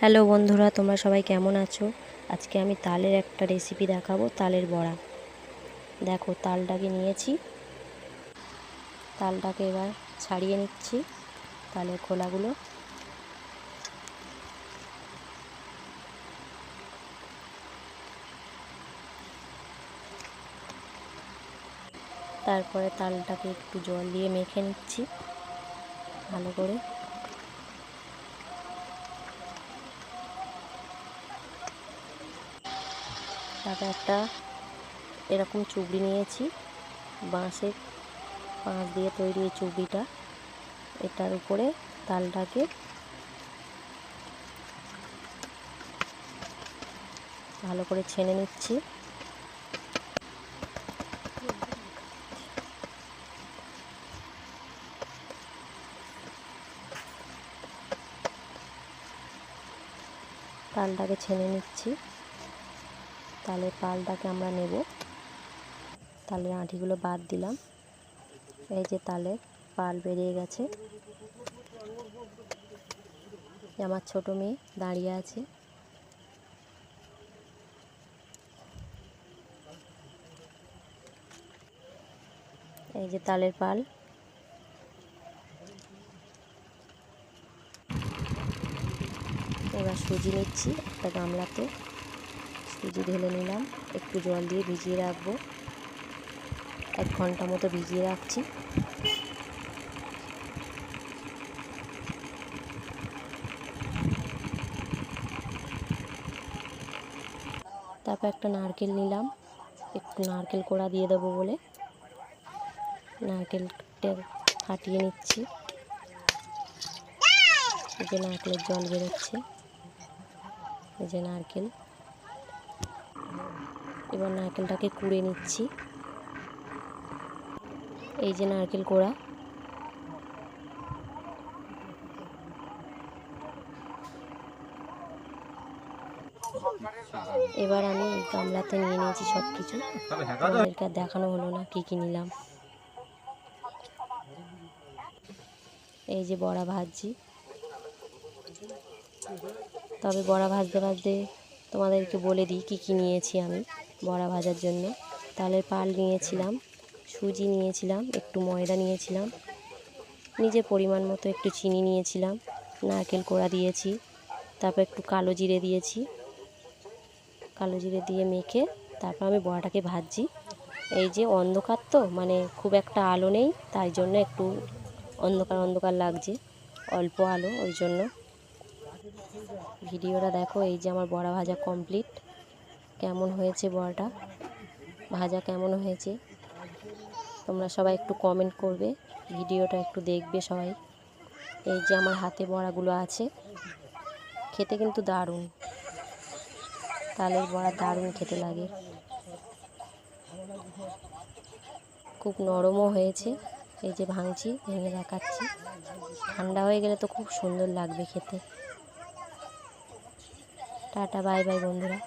Hello বন্ধুরা, তোমরা সবাই কেমন আছো? আজকে আমি তালের একটা রেসিপি দেখাবো, তালের বড়া। দেখো, তালটাকে নিয়েছি। তালটাকে এবার ছাড়িয়ে নিচ্ছি, তালের খোলাগুলো। তারপরে তালটাকে একটু জল দিয়ে মেখে নিচ্ছি, ভালো করে। তারপর একটা এরকম চুবড়ি নিয়েছি, বাঁশের বাঁশ দিয়ে তৈরি এই চুবড়িটা। এটার উপরে তালটাকে ভালো করে ছেনে নিচ্ছি। তালটাকে ছেনে নিচ্ছি। তালের পালটাকে আমরা নেব। তালের আঁটিগুলো বাদ দিলাম। এই যে তালের পাল বেরিয়ে গেছে। আমার ছোট মেয়ে দাঁড়িয়ে আছে। এই যে তালের পাল। এবার সুজি নিচ্ছি একটা গামলাতে। সুজি ঢেলে নিলাম, একটু জল দিয়ে ভিজিয়ে রাখব। এক ঘণ্টা মতো ভিজিয়ে রাখছি। তারপর একটা নারকেল নিলাম, একটু নারকেল কোড়া দিয়ে দেবো বলে। নারকেলটা ফাটিয়ে নিচ্ছি। এই যে নারকেলের জল বেরোচ্ছে। এই যে নারকেল। এবার নারকেলটাকে কুড়ে নিচ্ছি। এই যে নারকেল কোড়া। এবার আমি গামলাতে নিয়ে নিয়েছি সব কিছু তোমাদেরকে দেখানো হলো না কী কী নিলাম। এই যে বড়া ভাজছি। তবে বড়া ভাজতে ভাজতে তোমাদেরকে বলে দিই কী কী নিয়েছি আমি। বড়া ভাজার জন্য। তালের পাল নিয়েছিলাম, সুজি নিয়েছিলাম, একটু ময়দা নিয়েছিলাম নিজের পরিমাণ মতো একটু চিনি নিয়েছিলাম, নারকেল কোড়া দিয়েছি, তারপর একটু কালো জিরে দিয়েছি। কালো জিরে দিয়ে মেখে তারপর আমি বড়াটাকে ভাজছি। এই যে অন্ধকার তো মানে খুব একটা আলো নেই, তাই জন্য একটু অন্ধকার অন্ধকার লাগছে, অল্প আলো, ওই জন্য। ভিডিওটা দেখো, এই যে আমার বড়া ভাজা কমপ্লিট। কেমন হয়েছে বড়াটা ভাজা কেমন হয়েছে? তোমরা সবাই একটু কমেন্ট করবে, ভিডিওটা একটু দেখবে সবাই। এই যে আমার হাতে বড়াগুলো আছে, খেতে কিন্তু দারুণ। তালের বড়া দারুণ খেতে লাগে। খুব নরমও হয়েছে, এই যে ভাঙছি, ভেঙে দেখাচ্ছি। ঠান্ডা হয়ে গেলে তো খুব সুন্দর লাগবে খেতে। টাটা, বাই বাই বন্ধুরা।